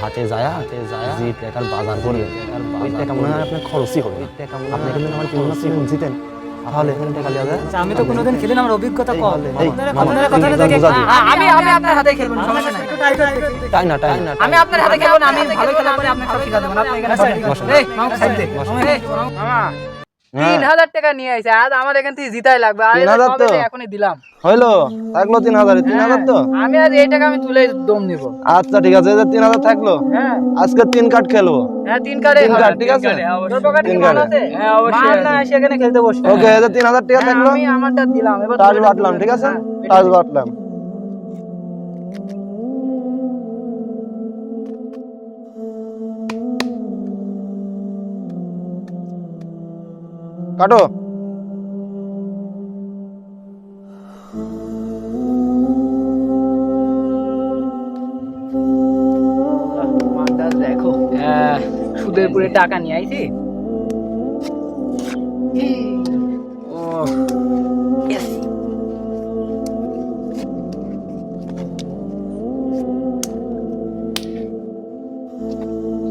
হাটে যায় হাটে যায়। জি টাকার বাজার করি। ওই টাকা মনে হয় আপনার খরচই হবে আপনি কিন্তু আমার তিন মাস তিন জিতেন তাহলে এখানে টাকা লিয়া যায়? আচ্ছা, আমি তো কোনোদিন খেলি না আমার অভিজ্ঞতা কম। আপনারা দিও। আ- আমি আমি আপনার হাতে খেলব না, সমস্যা নাই। তাই না তাই না। আমি আপনার হাতে খেলব না আমি ভালো খেলা করে আপনাকে সব শিখা দেব না, আপনি এখানে বসেন। এই, মামা। এই, মামা, তিন হাজার টাকা নিয়ে আইছে আজ আমার এখান থেকে জিতাই লাগবে। আর হাজার তো? তো এখনই দিলাম। হইল থাকল তিন হাজার তিন হাজার তো আমি আজ এই টাকা আমি তুলে দম নিব। আচ্ছা ঠিক আছে তিন হাজার থাকল হ্যাঁ। আজকে তিন কাঠ খেলব। হ্যাঁ তিন কার্ডে তিন কার্ড, ঠিক আছে? তিন মাল হ্যাঁ অবশ্যই না সেখানে খেলতে বসে ওকে এই তিন হাজার টাকা থাকল। আমি আমারটা দিলাম এবার টাচ বাটলাম ঠিক আছে? হ্যাঁ, টাচ বাটলাম। কাটো। দেখো। আহ, সুদের পুরে টাকা নিয়ে আইছি। ও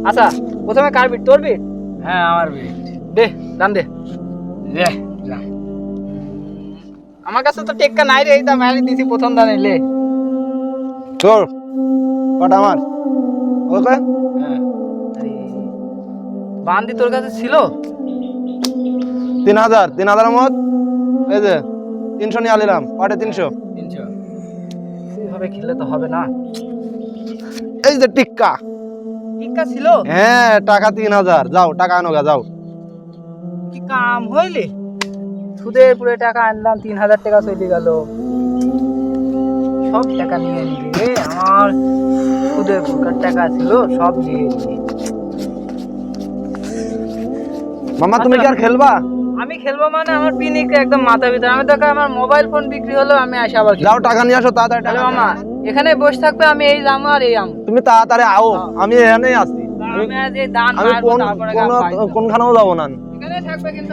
আচ্ছা প্রথমে কার বিট? তোর বিট? হ্যাঁ আমার বিট। দে দান দে। আমার কাছে তো টেক্কা নাই রে এই দাম আমি দিছি প্রথম দানে লে তোর কটা আমার। ওকে বান্দি তোর কাছে ছিল? তিন হাজার তিন হাজার মত। এই যে তিনশো নিয়ে আলিলাম পাটে তিনশো। তিনশো। এভাবে খেললে তো হবে না। এই যে টিক্কা। টিক্কা ছিল? হ্যাঁ টাকা তিন হাজার। যাও টাকা আনো গা যাও। কি কাম হইলে? সুদের পুরে টাকা আনলাম তিন হাজার টাকা চলে গেল। সব টাকা নিয়ে নিলি আমার সুদের টাকা ছিল সব মামা তুমি কি আর খেলবা? আমি খেলব মানে আমার পিনিক একদম মাথা ভিতরে। আমি দেখো আমার মোবাইল ফোন বিক্রি হলো আমি আসি আবার। যাও টাকা নিয়ে আসো তাড়াতাড়ি টাকা মামা এখানে বসে থাকবে আমি এই যাম আর এই যাব। তুমি তাড়াতাড়ি আও আমি এখানেই আছি। আমি আমি। কোনখানেও যাব না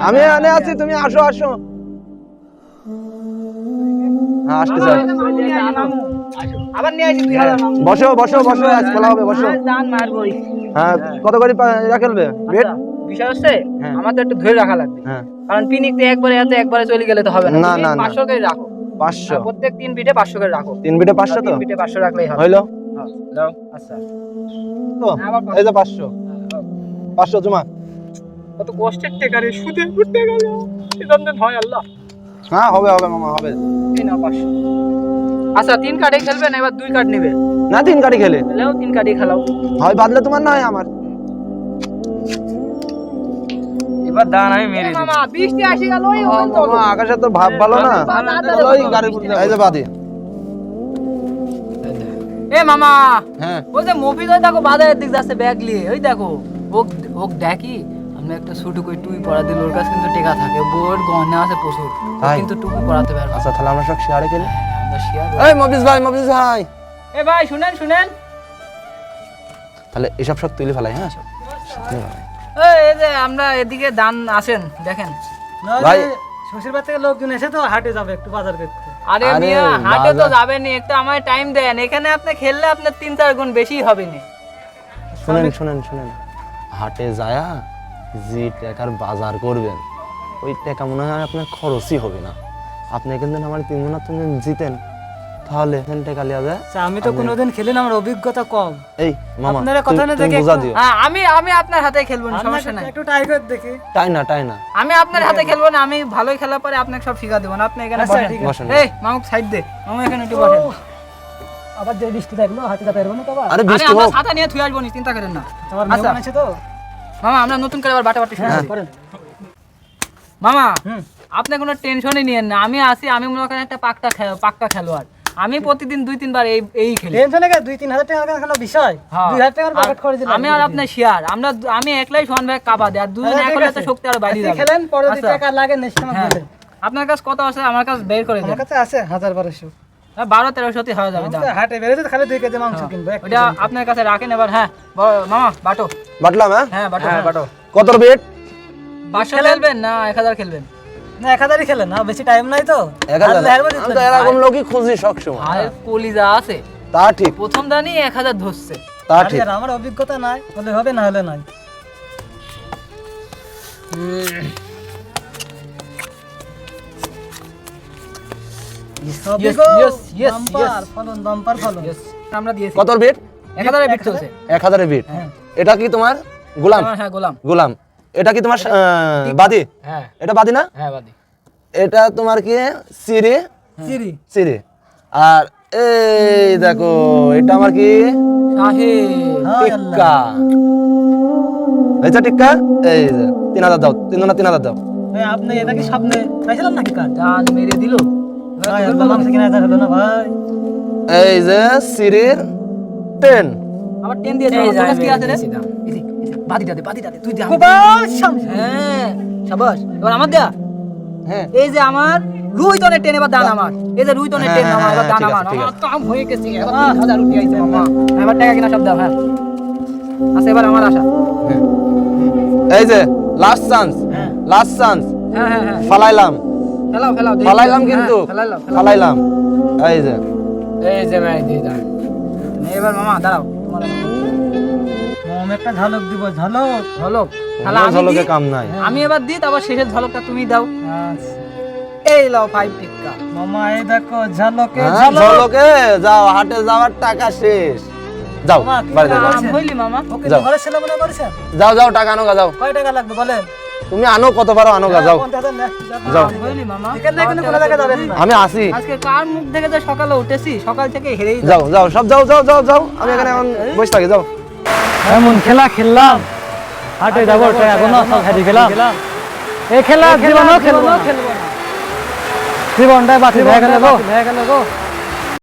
আমি এখানে আছি তুমি আসো আসো। হ্যাঁ আসতেছি আবার নিয়ে আসি দুই হাজার মামু। বসো বসো বসো আজ খেলা হবে বসো। আজ দান মারবোই হ্যাঁ কত করে আচ্ছা, বিষয় হচ্ছে হ্যাঁ। আমাদের একটু ধরে রাখা লাগবে। কারণ পিনিক তো একবারে এত একবারে চলে গেলে তো হবে না। না, না। পাঁচশো করে রাখো। পাঁচশো। প্রত্যেক তিন বিটে পাঁচশো করে রাখো। তিন বিটে পাঁচশো তো? তিন বিটে পাঁচশো রাখলেই হবে। হইল? আচ্ছা। তো এই যে পাঁচশো। পাঁচশো জমা। কত কষ্টের টেকা রে হয় আল্লাহ। হ্যাঁ হবে হবে মামা হবে। নাও পাঁচশো আচ্ছা তিন কার্ডে খেলবে না এবার দুই কার্ড নেবে? না তিন কাটি খেলে। খেলেও তিন কার্ডে খেলাও। হয় বাদলে তোমার না হয় আমার। এবার দান আমি মেরে মামা বৃষ্টি আসি গেল ওই ওখান তো মামা, আকাশে তো ভাব ভালো না? ওই এই যে বাদি। এ মামা হ্যাঁ। ওই যে মফিজ ওই দেখো বাজারের দিক যাচ্ছে ব্যাগ নিয়ে। ওই দেখো ওক ওক দেখি? আমি একটা ছোট করে টুই পড়া দিল ওর কাছে কিন্তু টেকা থাকে। বউয়ের গহনা আছে প্রচুর। তাই? কিন্তু টুপি পড়াতে পারবে আচ্ছা তাহলে আমরা সব শেয়ারে খেলি? আমরা শেয়ার এই মফিজ ভাই মফিজ ভাই। এ ভাই শুনেন শুনেন। তাহলে এসব সব তুলে ফেলাই হ্যাঁ? তুলে ফেলাই। এই এই যে আমরা এদিকে দান আসেন দেখেন। ভাই। শ্বশুর বাড়ি থেকে লোকজন এসে তো হাটে যাবে একটু বাজার করতে। আরে আরে, মিয়া হাটে তো বাজার- যাবেনি একটু আমায় টাইম দেন। এখানে আপনি খেললে আপনার তিন চার গুণ বেশি হবে না শুনেন শুনেন শুনেন। হাটে যায়া যে টাকার বাজার করবেন ওই টাকা মনে হয় আপনার খরচই হবে না। আপনি কিন্তু আমার তিন গুণা তুমি জিতেন তাহলে এখান টাকা লিয়া যায়। আচ্ছা, আমি তো কোনোদিন খেলি না আমার অভিজ্ঞতা কম। এই মামা আপনারা কথা না দেখে বুঝা দিও। হ্যাঁ আমি আমি আপনার হাতে খেলব না সমস্যা নাই। একটু ট্রাই করে দেখি। তাই না তাই না? আমি আপনার হাতে খেলব না আমি ভালোই খেলার পরে আপনাকে সব শিখা দেবো না আপনি এখানে আচ্ছা, বসেন। এই মামুক সাইড দে। মামু এখানে একটু বসেন। আবার যে বৃষ্টি থাকল হাটে যেতে পারব না তো আরে বৃষ্টি আমরা হোক। ছাতা নিয়ে থুয়ে আসব নি, চিন্তা করেন না। আমার আচ্ছা। আছে তো? মামা আমরা নতুন করে আবার বাটা বাটি শুরু করি। করেন। মামা আপনি কোনো টেনশনই নিয়েন না। আমি আসি আমি মনে করেন একটা পাক্কা পাক্কা খেলোয়াড়। আমি প্রতিদিন দুই তিনবার এই এই খেলি। টেনশনে গেছে দুই তিন হাজার টাকা কোনো বিষয়? হ্যাঁ। দুই হাজার টাকার পকেট করে দিলাম আমি আর আপনার শেয়ার আমরা আমি একলাই সমান ভাই কাবা দেয় আর দুজন আচ্ছা, এক হলে তো শক্তি আরও বাইরে আজকে যাবে। খেলেন পরে আচ্ছা। টাকা লাগে নেক্সট টাইম হ্যাঁ। আপনার কাছে কত আছে? আমার কাছে বের করে দেন। আমার কাছে আছে হাজার বারোশো। হ্যাঁ, বারো তেরোশোতে হয়ে যাবে হাটে বেরোতে খালি দুই কেজি মাংস কিনবো এক ওটা আপনার কাছে রাখেন এবার হ্যাঁ। মামা বাটো। বাটলাম হ্যাঁ? হ্যাঁ বাটো। হ্যাঁ বাটো। কত পাঁচশো খেলবেন না এক হাজার খেলবেন? না এক হাজারই খেলেন না বেশি টাইম নাই তো। এরকম লোকই খুঁজি সবসময়। আর কলিজা আছে। তা ঠিক। প্রথম দানই এক হাজার ধরছে। তা ঠিক। আর আমার অভিজ্ঞতা নাই বলে হবে না হলে নাই। কত এক হাজারের বিট চলছে। এক হাজারের বিট হ্যাঁ। এটা কি তোমার? গোলাম? হ্যাঁ গোলাম। গোলাম। এটা কি তোমার বাদি? হ্যাঁ। এটা বাদি না? হ্যাঁ বাদি। এটা তোমার কি? সিরি চিরি সিরি আর এই দেখো এটা আমার কি? টিক্কা। হয়েছে টিক্কা? এই তিন হাজার দাও তিন না তিন হাজার দাও। আপনি এটা কি স্বপ্নে পাইছিলেন নাকি কাজ মেরে দিল। এই যে সিরির টেন। আমার কি আছে রে। বাদিটা দে বাদিটা দে তুই দে হ্যাঁ শাবাশ এবার আমার দেয়া? হ্যাঁ। এই যে আমার রুই টনের টেন এবার দান আমার। এই যে রুই টনের টেন হ্যাঁ, আমার এবার হ্যাঁ, দান ঠিক আমার। ঠিক আমার হয়ে গেছে এবার তিন হাজার রুপি আইছে মামা হ্যাঁ। এবার টাকা কিনা সব দাও হ্যাঁ। আচ্ছা এবার আমার আশা। এই যে লাস্ট চান্স হ্যাঁ। লাস্ট চান্স হ্যাঁ হ্যাঁ হ্যাঁ। ফালাইলাম। ফেলাও ফেলাও দেখি। কিন্তু। ফেলাইলাম। ফেলাও। এই যে। এই যে ভাই দিয়ে দাও এবার মামা দাঁড়াও। তোমার আমি একটা ঝলক দিব ঝলক। ঝলক? তাহলে ঝলকে কাম নাই। আমি এবার দিই তারপর শেষের ঝলকটা তুমি দাও। আচ্ছা। এই লাও ফাইভ টিক্কা। মামা এই দেখো ঝলকে হ্যাঁ, ঝলকে। যাও হাটে যাওয়ার টাকা শেষ। যাও বাড়িতে যাও? মামা? ওকে। ঘরে ছেলে মনে করেছেন যাও যাও টাকা আনো যাও। কয় টাকা লাগবে বলেন। তুমি আনো কত পারো আনো গা যাও? যাও। এখান আমি আসি। আজকে কার মুখ দেখে যে সকালে উঠেছি? সকাল থেকে হেরেই যাও যাও সব যাও যাও যাও যাও। আমি এখানে এখন বসে থাকি যাও। এমন খেলা খেললাম। হাটে যাব কোনো সব হারিয়ে গেলাম। এই খেলা জীবনও খেলব না। জীবনটাই বাতিল হয়ে গেল গো হয়ে গেল গো।